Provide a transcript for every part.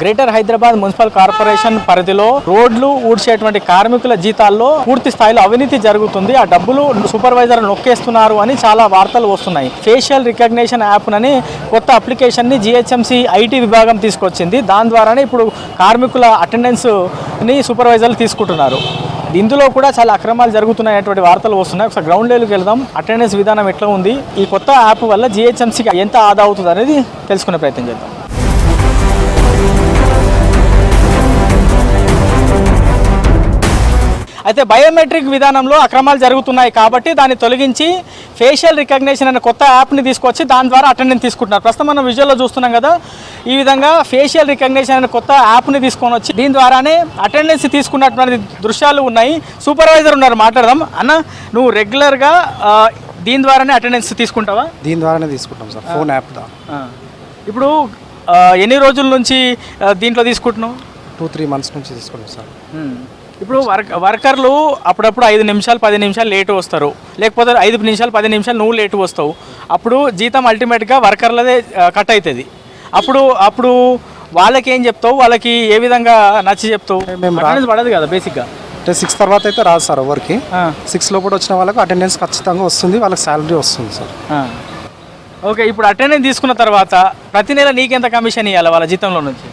Greater Hyderabad municipal corporation పరిధిలో రోడ్లు ఊడ్చేటువంటి కార్మికుల జీతాల్లో పూర్తి స్థాయిలో అవినీతి జరుగుతుంది. ఆ డబ్బులు సూపర్వైజర్ నొక్కేస్తున్నారు అని చాలా వార్తలు వస్తున్నాయి. ఫేషియల్ రికగ్నేషన్ యాప్ అని కొత్త అప్లికేషన్ని జిహెచ్ఎంసి ఐటీ విభాగం తీసుకొచ్చింది. దాని ద్వారానే ఇప్పుడు కార్మికుల అటెండెన్స్ని సూపర్వైజర్లు తీసుకుంటున్నారు. ఇందులో కూడా చాలా అక్రమాలు జరుగుతున్నాయనేటువంటి వార్తలు వస్తున్నాయి. ఒకసారి గ్రౌండ్ లెవెల్కి వెళ్దాం. అటెండెన్స్ విధానం ఎట్లా ఉంది? ఈ కొత్త యాప్ వల్ల జిహెచ్ఎంసీకి ఎంత ఆదా అవుతుంది అనేది తెలుసుకునే ప్రయత్నం చేద్దాం. అయితే బయోమెట్రిక్ విధానంలో అక్రమాలు జరుగుతున్నాయి కాబట్టి దాన్ని తొలగించి ఫేషియల్ రికగ్నేషన్ అనే కొత్త యాప్ని తీసుకొచ్చి దాని ద్వారా అటెండెన్స్ తీసుకుంటున్నారు. ప్రస్తుతం మనం విజువల్లో చూస్తున్నాం కదా ఈ విధంగా ఫేషియల్ రికగ్నేషన్ అనే కొత్త యాప్ని తీసుకొని వచ్చి దీని ద్వారానే అటెండెన్స్ తీసుకున్నటువంటి దృశ్యాలు ఉన్నాయి. సూపర్వైజర్ ఉన్నారు మాట్లాడదాం. అన్న నువ్వు రెగ్యులర్గా దీని ద్వారానే అటెండెన్స్ తీసుకుంటావా? దీని ద్వారానే తీసుకుంటాం సార్ ఫోన్ యాప్. ఇప్పుడు ఎన్ని రోజుల నుంచి దీంట్లో తీసుకుంటున్నావు? టూ త్రీ మంత్స్ నుంచి తీసుకుంటాం సార్. ఇప్పుడు వర్క్ వర్కర్లు అప్పుడప్పుడు ఐదు నిమిషాలు పది నిమిషాలు లేటు వస్తారు. లేకపోతే ఐదు నిమిషాలు పది నిమిషాలు నువ్వు లేటు వస్తావు. అప్పుడు జీతం అల్టిమేట్గా వర్కర్లదే కట్ అవుతుంది అప్పుడు అప్పుడు వాళ్ళకి ఏం చెప్తావు? వాళ్ళకి ఏ విధంగా నచ్చి చెప్తావు? మేము పడదు కదా బేసిక్గా అంటే సిక్స్ తర్వాత అయితే రాదు సార్ ఎవరికి. సిక్స్ లోపల వచ్చిన వాళ్ళకి అటెండెన్స్ ఖచ్చితంగా వస్తుంది వాళ్ళకి శాలరీ వస్తుంది సార్. ఓకే ఇప్పుడు అటెండెన్స్ తీసుకున్న తర్వాత ప్రతి నెల నీకెంత కమిషన్ ఇవ్వాలి వాళ్ళ జీతంలో నుంచి?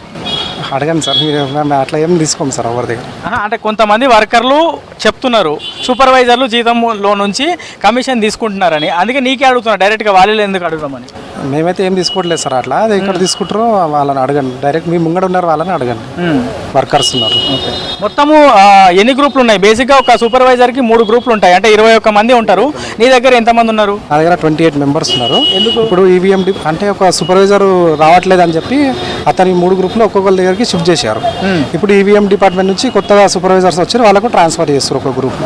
అడగండి సార్ మీరు మేము అట్లా ఏం తీసుకోము సార్ ఎవరి దగ్గర? ఆహా, అంటే కొంతమంది వర్కర్లు చెప్తున్నారు సూపర్వైజర్లు జీతంలో నుంచి కమిషన్ తీసుకుంటున్నారని. అందుకే నీకే అడుగుతున్నా డైరెక్ట్గా వాళ్ళు ఎందుకు అడుగుదామని. మేమైతే ఏం తీసుకోవట్లేదు సార్ అట్లా. అది ఎక్కడ తీసుకుంటారో వాళ్ళని అడగండి. డైరెక్ట్ మీ ముంగడ ఉన్నారు వాళ్ళని అడగండి. వర్కర్స్ ఉన్నారు. మొత్తము ఆ, ఎన్ని గ్రూపులు ఉన్నాయి? బేసిక్గా ఒక సూపర్వైజర్కి మూడు గ్రూపులు ఉంటాయి. అంటే ఇరవై ఒక్క మంది ఉంటారు. నీ దగ్గర ఎంతమంది ఉన్నారు? నా దగ్గర ట్వంటీ ఎయిట్ మెంబర్స్ ఉన్నారు ఇప్పుడు ఈవీఎం అంటే ఒక సూపర్వైజర్ రావట్లేదు అని చెప్పి అతని మూడు గ్రూపులు ఒక్కొక్కరి దగ్గరికి షిఫ్ట్ చేశారు. ఇప్పుడు ఈవీఎం డిపార్ట్మెంట్ నుంచి కొత్తగా సూపర్వైజర్స్ వచ్చి వాళ్ళకు ట్రాన్స్ఫర్ చేస్తారు ఒక గ్రూప్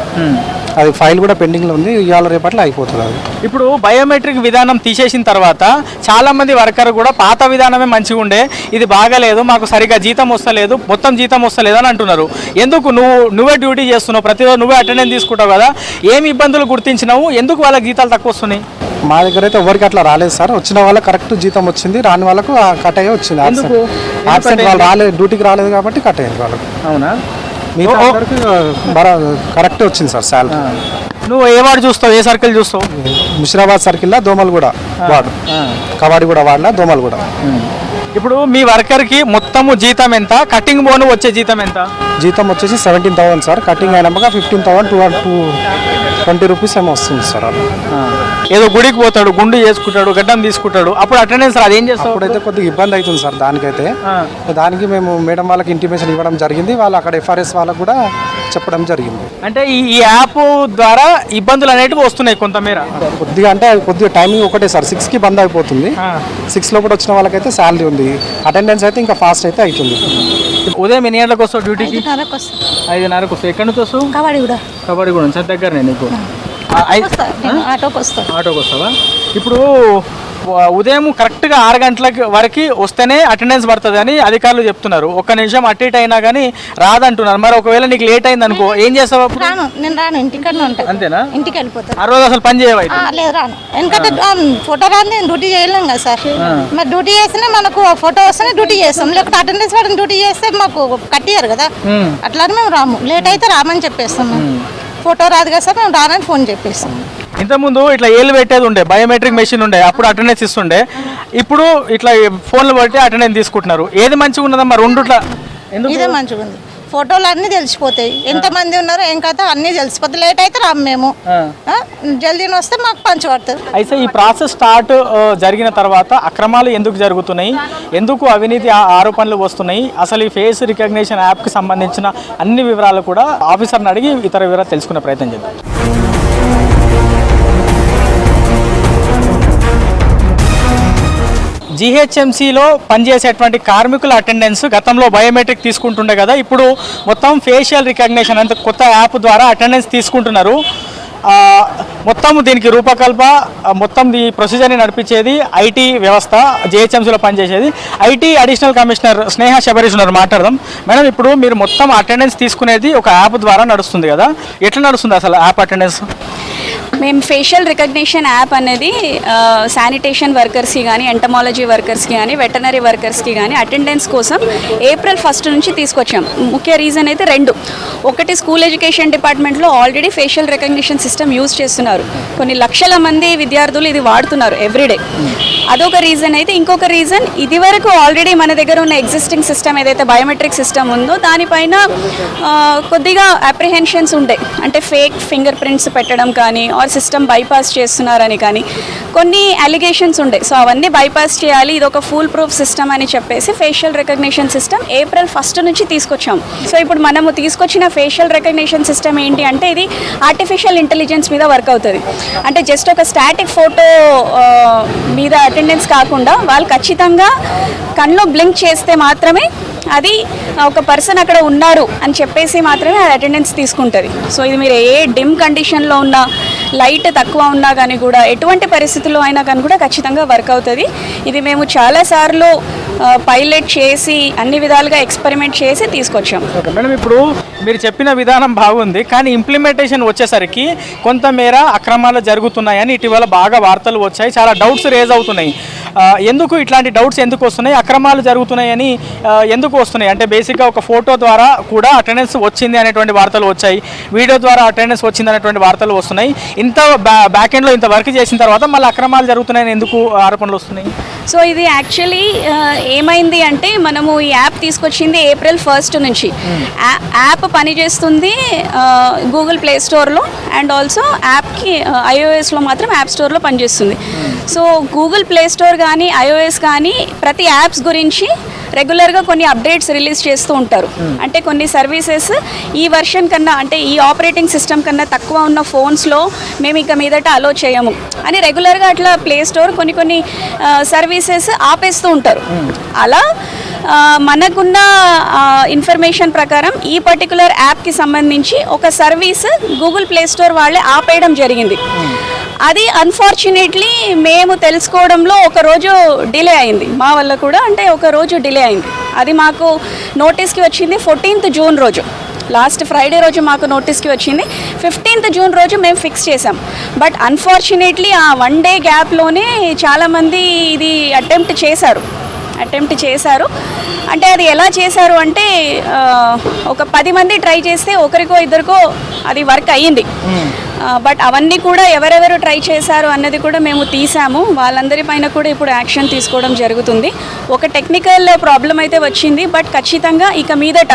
అది ఫైల్ కూడా పెండింగ్లో ఉంది. ఇవాళ రేపట్లో అయిపోతుంది అది. ఇప్పుడు బయోమెట్రిక్ విధానం తీసేసిన తర్వాత చాలా మంది వర్కర్ కూడా పాత విధానమే మంచిగా ఉండే. ఇది బాగాలేదు మాకు సరిగా జీతం వస్తలేదు మొత్తం జీతం వస్తలేదు అని అంటున్నారు. ఎందుకు నువ్వు నువ్వే డ్యూటీ చేస్తున్నావు? ప్రతిరోజు నువ్వే అటెండెన్స్ తీసుకుంటావు కదా. ఏమి ఇబ్బందులు గుర్తించినావు? ఎందుకు వాళ్ళకి జీతాలు తక్కువ వస్తున్నాయి? మా దగ్గర అయితే ఎవరికి అట్లా రాలేదు సార్. వచ్చిన వాళ్ళకి కరెక్ట్ జీతం వచ్చింది రాని వాళ్ళకు కట్ అయ్యే వచ్చింది. వాళ్ళు రాలేదు డ్యూటీకి రాలేదు కాబట్టి కట్ అయ్యింది వాళ్ళకి. అవునా? కరెక్ట్ వచ్చింది సార్ శాలరీ నువ్వు ఏ వార్డు చూస్తావు? ఏ సర్కిల్ చూస్తావు? ముషిరాబాద్ సర్కిల్లో దోమలగూడ వార్డు. కవాడిగూడ వార్డులో దోమలగూడ ఇప్పుడు మీ వర్కర్కి మొత్తము జీతం ఎంత? కటింగ్ బోను వచ్చే జీతం ఎంత? జీతం వచ్చేసి సెవెంటీన్ థౌసండ్ సార్. కటింగ్ అయినాక fifteen thousand two two twenty rupees ఏమో వస్తుంది సార్ అలా. ఏదో గుడికి పోతాడు గుండు చేసుకుంటాడు గడ్డం తీసుకుంటాడు అప్పుడు అటెండెన్స్ రాదు. ఏం చేస్తావు? ఇప్పుడైతే కొద్దిగా ఇబ్బంది అవుతుంది సార్ దానికైతే. దానికి మేము మేడం వాళ్ళకి ఇంటిమేషన్ ఇవ్వడం జరిగింది. వాళ్ళు అక్కడ ఎఫ్ఆర్ఎస్ వాళ్ళకు కూడా చెప్పడం జరిగింది. అంటే ఈ యాప్ ద్వారా ఇబ్బందులు అనేటివి వస్తున్నాయి కొంతమేర. కొద్దిగా అంటే కొద్దిగా టైమింగ్ ఒకటే సార్. సిక్స్కి బంద్ అయిపోతుంది. సిక్స్ లోపల వచ్చిన వాళ్ళకైతే శాలరీ ఉంది. అటెండెన్స్ అయితే ఇంకా ఫాస్ట్ అయితే అవుతుంది. ఉదయం ఎన్ని గంటలకు వస్తావు డ్యూటీకి ఐదున్నరకు వస్తా. ఐదున్నరకు వస్తావు. ఎక్కడి నుంచి వస్తావు? కబడ్డీ కూడా. కబడ్డీ కూడా సార్ దగ్గరనే నీకు. ఆటోకి వస్తా. ఆటోకి వస్తావా? ఇప్పుడు ఉదయం కరెక్ట్గా ఆరు గంటలకి వరకు వస్తేనే అటెండెన్స్ పడుతుంది అని అధికారులు చెప్తున్నారు. ఒక్క నిమిషం అటు ఇటు అయినా కానీ రాదంటున్నారు. మరి ఒకవేళ నీకు లేట్ అయింది అనుకో ఏం చేస్తావు అప్పుడు? రాను. నేను రాను. ఇంటికన్నా ఉంటా. అంతేనా? ఇంటికి వెళ్ళిపోతాను ఆ రోజు అసలు పని చేయవా అయితే? ఆ, లేదు రాను. ఎందుకంటే ఫోటో రాని నేను డ్యూటీ చేయలేం కదా సార్. మరి డ్యూటీ చేస్తేనే మనకు ఫోటో వస్తేనే డ్యూటీ చేస్తాం. లేకపోతే అటెండెన్స్ పడిన డ్యూటీ చేస్తే మాకు కట్టియారు కదా. మ్మ్. అట్లా అని మేము రాము. లేట్ అయితే రామని చెప్పేస్తాం ఫోటో రాదు కదా సార్. మేము రానని ఫోన్ చెప్పేస్తాం. ఇంతకుముందు ఇట్లా ఏళ్ళు పెట్టేది ఉండే బయోమెట్రిక్ మెషిన్ ఉండే అప్పుడు అటెండెన్స్ ఇస్తుండే. ఇప్పుడు ఇట్లా ఫోన్లు బట్టి అటెండెన్స్ తీసుకుంటున్నారు. ఏది మంచిగా ఉన్నదమ్మా? రెండుట్లా ఇదే మంచిగా ఉంది. ఫోటోలు అన్నీ తెలిసిపోతాయి. ఎంతమంది ఉన్నారో ఏం కథ అన్నీ తెలిసిపోతాయి. లేట్ అయితే రాము మేము. జల్దీని వస్తే మాకు పంచి పడుతుంది అయితే ఈ ప్రాసెస్ స్టార్ట్ జరిగిన తర్వాత అక్రమాలు ఎందుకు జరుగుతున్నాయి? ఎందుకు అవినీతి ఆరోపణలు వస్తున్నాయి? అసలు ఈ ఫేస్ రికగ్నిషన్ యాప్కి సంబంధించిన అన్ని వివరాలు కూడా ఆఫీసర్ని అడిగి ఇతర వివరాలు తెలుసుకునే ప్రయత్నం చేద్దాం. జీహెచ్ఎంసీలో పనిచేసేటువంటి కార్మికుల అటెండెన్స్ గతంలో బయోమెట్రిక్ తీసుకుంటుండే కదా. ఇప్పుడు మొత్తం ఫేషియల్ రికగ్నిషన్ అంత కొత్త యాప్ ద్వారా అటెండెన్స్ తీసుకుంటున్నారు. మొత్తం దీనికి రూపకల్ప మొత్తం ఈ ప్రొసీజర్ని నడిపించేది ఐటీ వ్యవస్థ జేహెచ్ఎంసీలో పనిచేసేది. IT additional commissioner Sneha Sabarish ఉన్నారు మాట్లాడదాం. మేడం ఇప్పుడు మీరు మొత్తం అటెండెన్స్ తీసుకునేది ఒక యాప్ ద్వారా నడుస్తుంది కదా. ఎట్లా నడుస్తుంది అసలు యాప్ అటెండెన్స్? మేము ఫేషియల్ రికగ్నిషన్ యాప్ అనేది శానిటేషన్ వర్కర్స్కి కానీ ఎంటమాలజీ వర్కర్స్కి కానీ వెటనరీ వర్కర్స్కి కానీ అటెండెన్స్ కోసం ఏప్రిల్ ఫస్ట్ నుంచి తీసుకొచ్చాం. ముఖ్య రీజన్ అయితే రెండు. ఒకటి స్కూల్ ఎడ్యుకేషన్ డిపార్ట్మెంట్లో already facial recognition system use చేస్తున్నారు. కొన్ని లక్షల మంది విద్యార్థులు ఇది వాడుతున్నారు ఎవ్రీడే అదొక రీజన్ అయితే. ఇంకొక రీజన్ ఇది వరకు ఆల్రెడీ మన దగ్గర ఉన్న ఎగ్జిస్టింగ్ సిస్టమ్ ఏదైతే బయోమెట్రిక్ సిస్టమ్ ఉందో దానిపైన కొద్దిగా అప్రిహెన్షన్స్ ఉండే. అంటే ఫేక్ ఫింగర్ ప్రింట్స్ పెట్టడం కానీ ఆర్ సిస్టమ్ బైపాస్ చేస్తున్నారని కానీ కొన్ని అలిగేషన్స్ ఉండే. సో అవన్నీ బైపాస్ చేయాలి ఇది ఒక ఫుల్ ప్రూఫ్ సిస్టమ్ అని చెప్పేసి facial recognition system April first నుంచి తీసుకొచ్చాం. సో ఇప్పుడు మనము తీసుకొచ్చిన ఫేషియల్ రికగ్నిషన్ సిస్టమ్ ఏంటి అంటే ఇది ఆర్టిఫిషియల్ ఇంటెలిజెన్స్ మీద వర్క్ అవుతుంది. అంటే జస్ట్ ఒక స్టాటిక్ ఫోటో మీద అటెండెన్స్ కాకుండా వాళ్ళు ఖచ్చితంగా కళ్ళు బ్లింక్ చేస్తే మాత్రమే అది ఒక పర్సన్ అక్కడ ఉన్నారు అని చెప్పేసి మాత్రమే అది అటెండెన్స్ తీసుకుంటుంది. సో ఇది మీరు ఏ డిమ్ కండిషన్లో ఉన్నా లైట్ తక్కువ ఉన్నా కానీ కూడా ఎటువంటి పరిస్థితుల్లో అయినా కానీ కూడా ఖచ్చితంగా వర్క్ అవుతుంది. ఇది మేము చాలాసార్లు పైలట్ చేసి అన్ని విధాలుగా ఎక్స్పెరిమెంట్ చేసి తీసుకొచ్చాం. మేడం ఇప్పుడు మీరు చెప్పిన విధానం బాగుంది కానీ ఇంప్లిమెంటేషన్ వచ్చేసరికి కొంతమేర అక్రమాలు జరుగుతున్నాయని ఇటీవల బాగా వార్తలు వచ్చాయి చాలా డౌట్స్ రేజ్ అవుతున్నాయి. ఎందుకు ఇట్లాంటి డౌట్స్ ఎందుకు వస్తున్నాయి? అక్రమాలు జరుగుతున్నాయని ఎందుకు వస్తున్నాయి? అంటే బేసిక్గా ఒక ఫోటో ద్వారా కూడా అటెండెన్స్ వచ్చింది అనేటువంటి వార్తలు వచ్చాయి. వీడియో ద్వారా అటెండెన్స్ వచ్చింది అనేటువంటి వార్తలు వస్తున్నాయి. ఇంత బ్యా బ్యాక్ ఎండ్లో ఇంత వర్క్ చేసిన తర్వాత మళ్ళీ అక్రమాలు జరుగుతున్నాయని ఎందుకు ఆరోపణలు వస్తున్నాయి? సో ఇది యాక్చువల్లీ ఏమైంది అంటే మనము ఈ యాప్ తీసుకొచ్చింది ఏప్రిల్ ఫస్ట్ నుంచి. యాప్ పనిచేస్తుంది గూగుల్ ప్లే స్టోర్లో అండ్ ఆల్సో యాప్కి ఐఓఎస్లో మాత్రం యాప్ స్టోర్లో పనిచేస్తుంది. సో గూగుల్ ప్లే స్టోర్ కానీ ఐఓఎస్ కానీ ప్రతి యాప్స్ గురించి రెగ్యులర్గా కొన్ని అప్డేట్స్ రిలీజ్ చేస్తూ ఉంటారు. అంటే కొన్ని సర్వీసెస్ ఈ వర్షన్ కన్నా అంటే ఈ ఆపరేటింగ్ సిస్టమ్ కన్నా తక్కువ ఉన్న ఫోన్స్లో మేము ఇక మీదట అలో చేయము అని రెగ్యులర్గా అట్లా ప్లే స్టోర్ కొన్ని కొన్ని సర్వీసెస్ ఆపేస్తూ ఉంటారు. అలా ఆ, మనకున్న ఇన్ఫర్మేషన్ ప్రకారం ఈ పర్టికులర్ యాప్కి సంబంధించి ఒక సర్వీస్ గూగుల్ ప్లే స్టోర్ వాళ్ళే ఆపేయడం జరిగింది. అది అన్ఫార్చునేట్లీ మేము తెలుసుకోవడంలో ఒక రోజు డిలే అయింది. మా వల్ల కూడా అంటే ఒక రోజు డిలే అయింది. అది మాకు నోటీస్కి వచ్చింది ఫోర్టీన్త్ జూన్ రోజు. లాస్ట్ ఫ్రైడే రోజు మాకు నోటీస్కి వచ్చింది. ఫిఫ్టీన్త్ జూన్ రోజు మేము ఫిక్స్ చేసాం బట్ అన్ఫార్చునేట్లీ ఆ వన్ డే గ్యాప్లోనే చాలామంది ఇది అటెంప్ట్ చేశారు. అటెంప్ట్ చేశారు. అంటే అది ఎలా చేశారు అంటే ఒక పది మంది ట్రై చేస్తే ఒకరికో ఇద్దరికో అది వర్క్ అయ్యింది. బట్ అవన్నీ కూడా ఎవరెవరు ట్రై చేశారు అన్నది కూడా మేము తీసాము. వాళ్ళందరి పైన కూడా ఇప్పుడు యాక్షన్ తీసుకోవడం జరుగుతుంది. ఒక టెక్నికల్ ప్రాబ్లం అయితే వచ్చింది బట్ ఖచ్చితంగా ఇక మీదట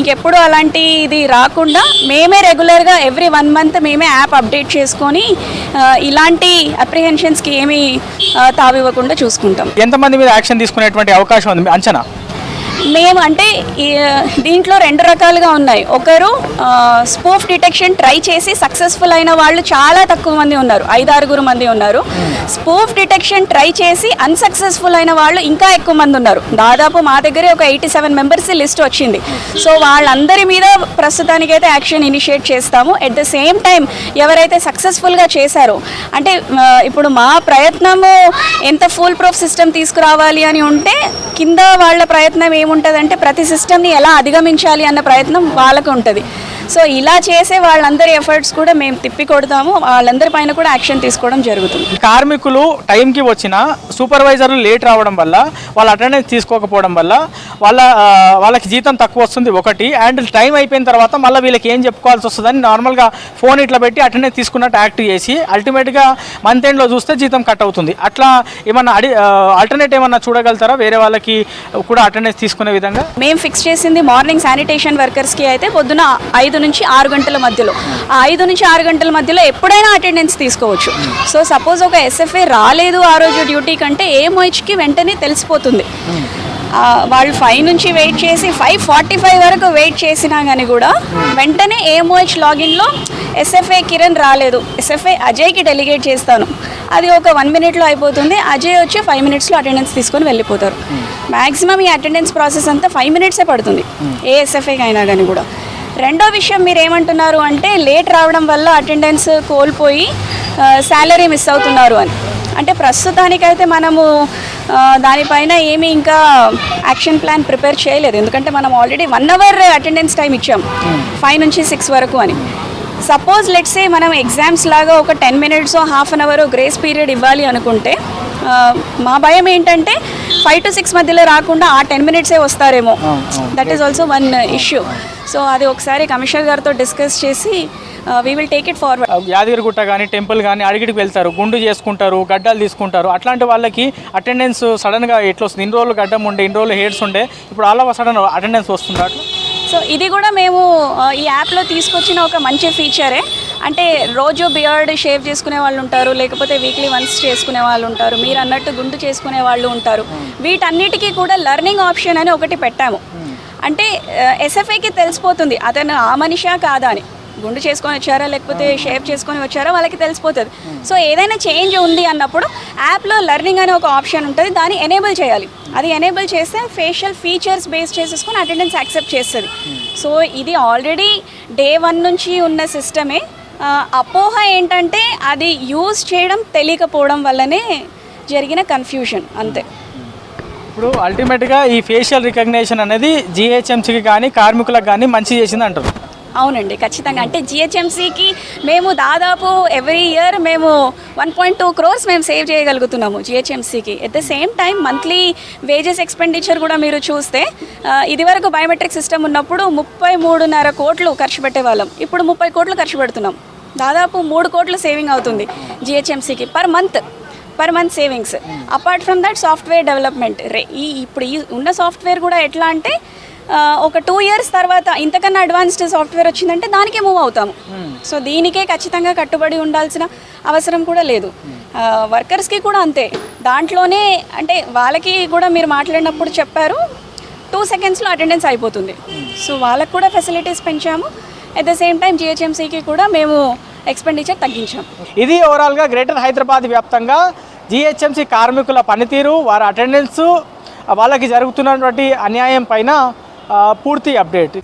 ఇంకెప్పుడు అలాంటి ఇది రాకుండా మేమే రెగ్యులర్గా ఎవ్రీ వన్ మంత్ మేమే యాప్ అప్డేట్ చేసుకొని ఇలాంటి అప్రిహెన్షన్స్కి ఏమీ తావివ్వకుండా చూసుకుంటాం. ఎంతమంది మీద యాక్షన్ తీసుకునేటువంటి అవకాశం ఉంది అంచనా? మేము అంటే దీంట్లో రెండు రకాలుగా ఉన్నాయి. ఒకరు స్పూఫ్ డిటెక్షన్ ట్రై చేసి సక్సెస్ఫుల్ అయిన వాళ్ళు చాలా తక్కువ మంది ఉన్నారు. ఐదారుగురు మంది ఉన్నారు. స్పూఫ్ డిటెక్షన్ ట్రై చేసి అన్సక్సెస్ఫుల్ అయిన వాళ్ళు ఇంకా ఎక్కువ మంది ఉన్నారు. దాదాపు మా దగ్గరే ఒక ఎయిటీ సెవెన్ మెంబర్స్ లిస్ట్ వచ్చింది. సో వాళ్ళందరి మీద ప్రస్తుతానికైతే యాక్షన్ ఇనిషియేట్ చేస్తాము. ఎట్ ద సేమ్ టైం ఎవరైతే సక్సెస్ఫుల్గా చేశారో అంటే ఇప్పుడు మా ప్రయత్నము ఎంత ఫుల్ ప్రూఫ్ సిస్టమ్ తీసుకురావాలి అని ఉంటే కింద వాళ్ళ ప్రయత్నం ఏముంటుందంటే ప్రతి సిస్టమ్ని ఎలా అధిగమించాలి అన్న ప్రయత్నం వాళ్ళకు ఉంటుంది. సో ఇలా చేసే వాళ్ళందరి ఎఫర్ట్స్ కూడా మేము తిప్పి కొడతాము. వాళ్ళందరి పైన కూడా యాక్షన్ తీసుకోవడం జరుగుతుంది. కార్మికులు టైంకి వచ్చిన సూపర్వైజర్లు లేట్ రావడం వల్ల వాళ్ళ అటెండెన్స్ తీసుకోకపోవడం వల్ల వాళ్ళ వాళ్ళకి జీతం తక్కువ వస్తుంది ఒకటి అండ్ టైం అయిపోయిన తర్వాత మళ్ళీ వీళ్ళకి ఏం చెప్పుకోవాల్సి వస్తుందని నార్మల్గా ఫోన్ ఇట్లా పెట్టి అటెండెన్స్ తీసుకున్నట్టు యాక్ట్ చేసి అల్టిమేట్గా మంత్ ఎండ్లో చూస్తే జీతం కట్ అవుతుంది. అట్లా ఏమన్నా అడి ఆల్టర్నేట్ ఏమన్నా చూడగలుగుతారా? వేరే వాళ్ళకి కూడా అటెండెన్స్ తీసుకునే విధంగా? మేము ఫిక్స్ చేసింది మార్నింగ్ శానిటేషన్ వర్కర్స్కి అయితే పొద్దున ఐదు నుంచి ఆరు గంటల మధ్యలో. ఆ ఐదు నుంచి ఆరు గంటల మధ్యలో ఎప్పుడైనా అటెండెన్స్ తీసుకోవచ్చు. సో సపోజ్ ఒక ఎస్ఎఫ్ఏ రాలేదు ఆ రోజు డ్యూటీ కంటే ఏ మోయిచ్కి వెంటనే తెలిసిపోతుంది. వాళ్ళు ఫైవ్ నుంచి వెయిట్ చేసి ఫైవ్ ఫార్టీ ఫైవ్ వరకు వెయిట్ చేసినా కానీ కూడా వెంటనే ఏమోహెచ్ లాగిన్లో ఎస్ఎఫ్ఏ కిరణ్ రాలేదు. ఎస్ఎఫ్ఏ అజయ్కి డెలిగేట్ చేస్తాను. అది ఒక వన్ మినిట్లో అయిపోతుంది. అజయ్ వచ్చి ఫైవ్ మినిట్స్లో అటెండెన్స్ తీసుకొని వెళ్ళిపోతారు. మ్యాక్సిమం ఈ అటెండెన్స్ ప్రాసెస్ అంతా ఫైవ్ మినిట్సే పడుతుంది. ఏ ఎస్ఎఫ్ఏకి అయినా కానీ కూడా. రెండో విషయం మీరు ఏమంటున్నారు అంటే లేట్ రావడం వల్ల అటెండెన్స్ కోల్పోయి శాలరీ మిస్ అవుతున్నారు అని. అంటే ప్రస్తుతానికైతే మనము దానిపైన ఏమీ ఇంకా యాక్షన్ ప్లాన్ ప్రిపేర్ చేయలేదు. ఎందుకంటే మనం already one hour attendance time ఇచ్చాం. ఫైవ్ నుంచి సిక్స్ వరకు అని. సపోజ్ లెట్సే మనం ఎగ్జామ్స్ లాగా ఒక ten minutes half an hour grace period ఇవ్వాలి అనుకుంటే మా భయం ఏంటంటే ఫైవ్ టు సిక్స్ మధ్యలో రాకుండా ఆ టెన్ మినిట్సే వస్తారేమో. That is also one issue so అది ఒకసారి కమిషనర్ గారితో డిస్కస్ చేసి we will take it forward Yadagirigutta కానీ టెంపుల్ కానీ అడిగిడికి వెళ్తారు. గుండు చేసుకుంటారు గడ్డలు తీసుకుంటారు. అట్లాంటి వాళ్ళకి అటెండెన్స్ సడన్గా ఎట్లా వస్తుంది? ఇన్ని రోజులు గడ్డం ఉండే ఇన్ని రోజులు హెయిర్స్ ఉండే ఇప్పుడు ఆల్ ఆఫ్ సడన్ అటెండెన్స్ వస్తుందా సో ఇది కూడా మేము ఆ, ఈ యాప్లో తీసుకొచ్చిన ఒక మంచి ఫీచరే అంటే రోజు బియర్డ్ షేవ్ చేసుకునే వాళ్ళు ఉంటారు లేకపోతే వీక్లీ వన్స్ చేసుకునే వాళ్ళు ఉంటారు మీరు అన్నట్టు గుండు చేసుకునే వాళ్ళు ఉంటారు. వీటన్నిటికీ కూడా లెర్నింగ్ ఆప్షన్ అని ఒకటి పెట్టాము. అంటే ఎస్ఎఫ్ఐకి తెలిసిపోతుంది అతను ఆ మనిషా కాదా అని. గుండు చేసుకొని వచ్చారా లేకపోతే షేప్ చేసుకొని వచ్చారా వాళ్ళకి తెలిసిపోతుంది. సో ఏదైనా చేంజ్ ఉంది అన్నప్పుడు యాప్లో లెర్నింగ్ అనే ఒక ఆప్షన్ ఉంటుంది దాన్ని ఎనేబుల్ చేయాలి. అది ఎనేబుల్ చేస్తే ఫేషియల్ ఫీచర్స్ బేస్ చేసేసుకొని అటెండెన్స్ యాక్సెప్ట్ చేస్తుంది. సో ఇది ఆల్రెడీ డే వన్ నుంచి ఉన్న సిస్టమే. అపోహ ఏంటంటే అది యూజ్ చేయడం తెలియకపోవడం వల్లనే జరిగిన కన్ఫ్యూజన్ అంతే. ఇప్పుడు అల్టిమేట్గా ఈ ఫేషియల్ రికగ్నేషన్ అనేది జిహెచ్ఎంసీకి కానీ కార్మికులకు కానీ మంచి చేసింది అంటారు. అవునండి ఖచ్చితంగా. అంటే జిహెచ్ఎంసీకి మేము దాదాపు ఎవ్రీ ఇయర్ మేము వన్ పాయింట్ టూ క్రోర్స్ మేము సేవ్ చేయగలుగుతున్నాము జిహెచ్ఎంసీకి. At the same time monthly wages expenditure కూడా మీరు చూస్తే ఇదివరకు బయోమెట్రిక్ సిస్టమ్ ఉన్నప్పుడు ముప్పై మూడున్నర కోట్లు ఖర్చు పెట్టేవాళ్ళం. ఇప్పుడు ముప్పై కోట్లు ఖర్చు పెడుతున్నాం. దాదాపు మూడు కోట్లు సేవింగ్ అవుతుంది జిహెచ్ఎంసీకి per month per month savings apart from that software development రే ఈ ఇప్పుడు ఈ ఉన్న సాఫ్ట్వేర్ కూడా ఎట్లా అంటే ఒక టూ ఇయర్స్ తర్వాత ఇంతకన్నా అడ్వాన్స్డ్ సాఫ్ట్వేర్ వచ్చిందంటే దానికే మూవ్ అవుతాము. సో దీనికే ఖచ్చితంగా కట్టుబడి ఉండాల్సిన అవసరం కూడా లేదు. వర్కర్స్కి కూడా అంతే. దాంట్లోనే అంటే వాళ్ళకి కూడా మీరు మాట్లాడినప్పుడు చెప్పారు టూ సెకండ్స్లో అటెండెన్స్ అయిపోతుంది. సో వాళ్ళకు కూడా ఫెసిలిటీస్ పెంచాము. అట్ ద సేమ్ టైం జిహెచ్ఎంసీకి కూడా మేము ఎక్స్పెండిచర్ తగ్గించాము. ఇది ఓవరాల్గా గ్రేటర్ హైదరాబాద్ వ్యాప్తంగా జిహెచ్ఎంసీ కార్మికుల పనితీరు వారి అటెండెన్స్ వాళ్ళకి జరుగుతున్నటువంటి అన్యాయం పైన ఆ, పూర్తి అప్డేట్